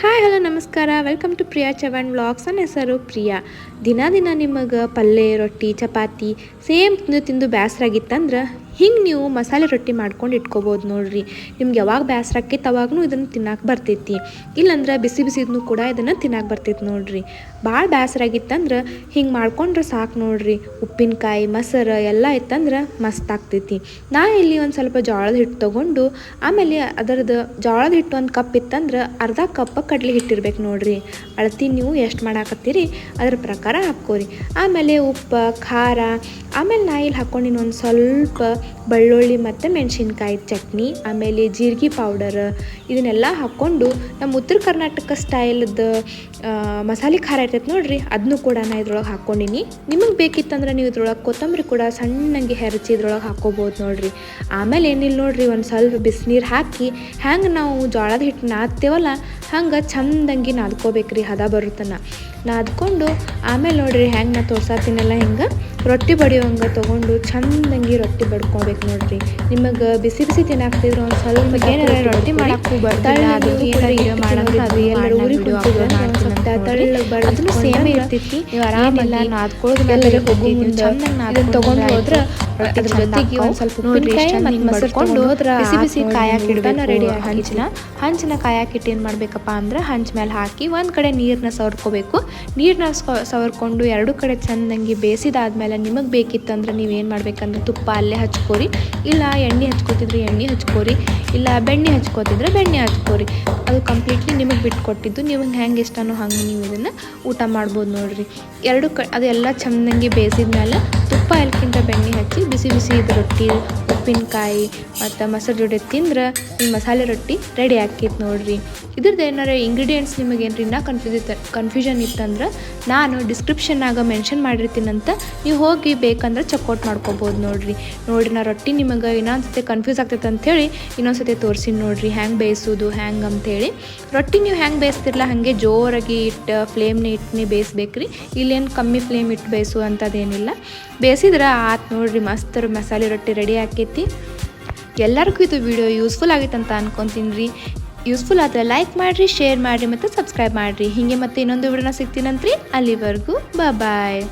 Hi, hello, ನಮಸ್ಕಾರ. Welcome to Priya Chavan vlogs ನನ್ನ ಹೆಸರು ಪ್ರಿಯಾ. ದಿನ ದಿನ ನಿಮಗೆ ಪಲ್ಯ ರೊಟ್ಟಿ, ಚಪಾತಿ ಸೇಮ್ ತಿಂದು ತಿಂದು ಬೇಸರಾಗಿತ್ತಂದ್ರೆ ಹಿಂಗೆ ನೀವು ಮಸಾಲೆ ರೊಟ್ಟಿ ಮಾಡ್ಕೊಂಡು ಇಟ್ಕೋಬೋದು ನೋಡ್ರಿ. ನಿಮ್ಗೆ ಯಾವಾಗ ಬೇಸರ ಆಕೈತೆ ಅವಾಗೂ ಇದನ್ನು ತಿನ್ನಕ್ಕೆ ಬರ್ತೈತಿ. ಇಲ್ಲಾಂದ್ರೆ ಬಿಸಿ ಬಿಸಿದ್ನು ಕೂಡ ಇದನ್ನು ತಿನ್ನಕ್ಕೆ ಬರ್ತೈತಿ ನೋಡ್ರಿ. ಭಾಳ ಬೇಸರ ಆಗಿತ್ತಂದ್ರೆ ಹಿಂಗೆ ಮಾಡ್ಕೊಂಡ್ರೆ ಸಾಕು ನೋಡ್ರಿ. ಉಪ್ಪಿನಕಾಯಿ, ಮೊಸರು ಎಲ್ಲ ಇತ್ತಂದ್ರೆ ಮಸ್ತ್ ಆಗ್ತೈತಿ. ನಾ ಇಲ್ಲಿ ಒಂದು ಸ್ವಲ್ಪ ಜೋಳದ ಹಿಟ್ಟು ತೊಗೊಂಡು, ಆಮೇಲೆ ಅದರದ್ದು ಜೋಳದ ಹಿಟ್ಟು ಒಂದು ಕಪ್ ಇತ್ತಂದ್ರೆ ಅರ್ಧ ಕಪ್ ಕಡಲೆ ಹಿಟ್ಟಿರ್ಬೇಕು ನೋಡ್ರಿ. ಅಳತಿ ನೀವು ಎಷ್ಟು ಮಾಡಾಕತ್ತೀರಿ? ಅದ್ರ ಪ್ರಕಾರ ಹಾಕ್ಕೋರಿ. ಆಮೇಲೆ ಉಪ್ಪು, ಖಾರ, ಆಮೇಲೆ ನಾ ಇಲ್ಲಿ ಹಾಕ್ಕೊಂಡಿನ ಒಂದು ಸ್ವಲ್ಪ ಬೆಳ್ಳುಳ್ಳಿ ಮತ್ತು ಮೆಣಸಿನ್ಕಾಯಿ ಚಟ್ನಿ, ಆಮೇಲೆ ಜೀರಿಗೆ ಪೌಡರ್ ಇದನ್ನೆಲ್ಲ ಹಾಕ್ಕೊಂಡು ನಮ್ಮ ಉತ್ತರ ಕರ್ನಾಟಕ ಸ್ಟೈಲದ ಮಸಾಲೆ ಖಾರ ಇರ್ತೈತೆ ನೋಡಿರಿ ಅದನ್ನು ಕೂಡ ನಾ ಇದ್ರೊಳಗೆ ಹಾಕ್ಕೊಂಡಿನಿ. ನಿಮಗೆ ಬೇಕಿತ್ತಂದ್ರೆ ನೀವು ಇದ್ರೊಳಗೆ ಕೊತ್ತಂಬರಿ ಕೂಡ ಸಣ್ಣಗೆ ಹೆರಚಿ ಇದ್ರೊಳಗೆ ಹಾಕ್ಕೋಬೋದು ನೋಡಿರಿ. ಆಮೇಲೆ ಏನಿಲ್ಲ ನೋಡಿರಿ, ಒಂದು ಸ್ವಲ್ಪ ಬಿಸಿನೀರು ಹಾಕಿ, ಹ್ಯಾಂಗೆ ನಾವು ಜೋಳದ ಹಿಟ್ಟು ನಾದ್ತೇವಲ್ಲ ಹಂಗೆ ಚಂದಂಗಿ ನಾದ್ಕೋಬೇಕ್ರಿ, ಹದ ಬರುತ್ತನ. ನಾದ್ಕೊಂಡು ಆಮೇಲೆ ನೋಡ್ರಿ ಹೆಂಗೆ ನಾ ತೋರ್ಸಾತೀನಲ್ಲ ಹಿಂಗೆ. ರೊಟ್ಟಿ ಬಡಿಯೋಂಗೆ ತೊಗೊಂಡು ಚಂದಂಗಿ ರೊಟ್ಟಿ ಬಡ್ಕೊಬೇಕು ನೋಡ್ರಿ. ನಿಮಗೆ ಬಿಸಿ ಬಿಸಿ ತಿನ್ನಾಕ್ತಿದ್ರು ಒಂದು ಸ್ವಲ್ಪ ಏನಾರ ರೊಟ್ಟಿ ಮಾಡಕ್ಕೂ ಬರ್ತಾರೆ ಅದು ಎಲ್ಲರೂ ಊರಿಗೆ ಕುಂತಿದ್ರೆ ತಳ್ಳಗೆ ಅದನ್ನು ಸೇಮ್ ಇರ್ತೈತಿ ನೀವು ಆರಾಮೆಲ್ಲ ನಾದ್ಕೊಳ್ಳೋದು ಎಲ್ಲರೂ ಹೋಗೋ ಮುಂದೆ ಇದನ್ನ ತೊಗೊಂಡು ಹೋದ್ರೆ ಅದ್ರ ಜೊತೆಗೆ ಒಂದು ಸ್ವಲ್ಪ ಉಪ್ಪಿನಕಾಯಿ ಮತ್ತು ಮೊಸರ್ಕೊಂಡು ಬಿಸಿ ಬಿಸಿ ರೆಡಿ ಹಂಚಿನ. ಹಂಚಿನ ಇಟ್ಟು ಏನು ಮಾಡಬೇಕಪ್ಪ ಅಂದ್ರೆ ಹಂಚ ಮೇಲೆ ಹಾಕಿ ಒಂದು ಕಡೆ ನೀರ್ನ ಸವರ್ಕೋಬೇಕು. ನೀರ್ನ ಸವರ್ಕೊಂಡು ಎರಡು ಕಡೆ ಚಂದಂಗಿ ಬೇಯಿಸಿದಾದ್ಮೇಲೆ ನಿಮಗೆ ಬೇಕಿತ್ತಂದ್ರೆ ನೀವು ಏನು ಮಾಡ್ಬೇಕಂದ್ರೆ ತುಪ್ಪ ಅಲ್ಲೇ ಹಚ್ಕೋರಿ. ಇಲ್ಲ ಎಣ್ಣೆ ಹಚ್ಕೋತಿದ್ರೆ ಎಣ್ಣೆ ಹಚ್ಕೋರಿ. ಇಲ್ಲ ಬೆಣ್ಣೆ ಹಚ್ಕೋತಿದ್ರೆ ಬೆಣ್ಣೆ ಹಚ್ಕೋರಿ. ಅದು ಕಂಪ್ಲೀಟ್ಲಿ ನಿಮಗೆ ಬಿಟ್ಕೊಟ್ಟಿದ್ದು. ನಿಮಗೆ ಹೆಂಗೆ ಇಷ್ಟನೋ ಹಂಗೆ ನೀವು ಇದನ್ನು ಊಟ ಮಾಡ್ಬೋದು ನೋಡಿರಿ. ಎರಡು ಕ ಅದೆಲ್ಲ ಚೆಂದಂಗೆ ಬೇಯಿಸಿದ ಮೇಲೆ ತುಪ್ಪ ಎಲ್ಕಿಂತ ಬೆಣ್ಣೆ ಹಚ್ಚಿ ಬಿಸಿ ಬಿಸಿ ಇದು ರೊಟ್ಟಿ, ಉಪ್ಪಿನಕಾಯಿ ಮತ್ತು ಮೊಸರು ಜೋಡಿ ತಿಂದ್ರೆ ಈ ಮಸಾಲೆ ರೊಟ್ಟಿ ರೆಡಿ ಆಕೈತೆ ನೋಡಿರಿ. ಇದ್ರದ್ದು ಏನಾರ ಇಂಗ್ರೀಡಿಯೆಂಟ್ಸ್ ನಿಮಗೆ ರೀ ಇನ್ನೂ ಕನ್ಫ್ಯೂಸ್ ಕನ್ಫ್ಯೂಷನ್ ಇತ್ತಂದ್ರೆ ನಾನು ಡಿಸ್ಕ್ರಿಪ್ಷನ್ನಾಗ ಮೆನ್ಷನ್ ಮಾಡಿರ್ತೀನಂತ ನೀವು ಹೋಗಿ ಬೇಕಂದ್ರೆ ಚೆಕ್ಔಟ್ ಮಾಡ್ಕೊಬೋದು ನೋಡಿರಿ. ನೋಡಿರಿ ನಾ ರೊಟ್ಟಿ ನಿಮಗೆ ಇನ್ನೊಂದು ಸತಿ ಕನ್ಫ್ಯೂಸ್ ಆಗ್ತೈತೆ ಅಂಥೇಳಿ ಇನ್ನೊಂದು ಸತಿ ತೋರಿಸಿ ನೋಡ್ರಿ ಹ್ಯಾಂಗೆ ಬೇಯಿಸೋದು ಹ್ಯಾಂಗೆ ಅಂತೇಳಿ ರೊಟ್ಟಿ ನೀವು ಹೆಂಗೆ ಬೇಯಿಸ್ತಿರಲ್ಲ ಹಾಗೆ ಜೋರಾಗಿ ಇಟ್ಟು ಫ್ಲೇಮ್ನ ಇಟ್ಟು ಬೇಯಿಸ್ಬೇಕ್ರಿ. ಇಲ್ಲೇನು ಕಮ್ಮಿ ಫ್ಲೇಮ್ ಇಟ್ಟು ಬೇಯಿಸು ಅಂಥದ್ದೇನಿಲ್ಲ ಬೇಯಿಸಿದ್ರೆ ಆತು ನೋಡ್ರಿ, ಮಸ್ತ್ ಮಸಾಲೆ ರೊಟ್ಟಿ ರೆಡಿ ಆಕೈತಿ. ಎಲ್ಲರಿಗೂ ಇದು ವಿಡಿಯೋ ಯೂಸ್ಫುಲ್ ಆಗೈತೆ ಅಂತ ಅನ್ಕೊತೀನಿ ರೀ ಯೂಸ್ಫುಲ್ ಆದರೆ ಲೈಕ್ ಮಾಡಿರಿ, ಶೇರ್ ಮಾಡಿರಿ ಮತ್ತು ಸಬ್ಸ್ಕ್ರೈಬ್ ಮಾಡಿರಿ. ಹೀಗೆ ಮತ್ತೆ ಇನ್ನೊಂದು ವಿಡಿಯೋನ ಸಿಗ್ತೀನಂತ್ರಿ. ಅಲ್ಲಿವರೆಗೂ ಬಾಯ್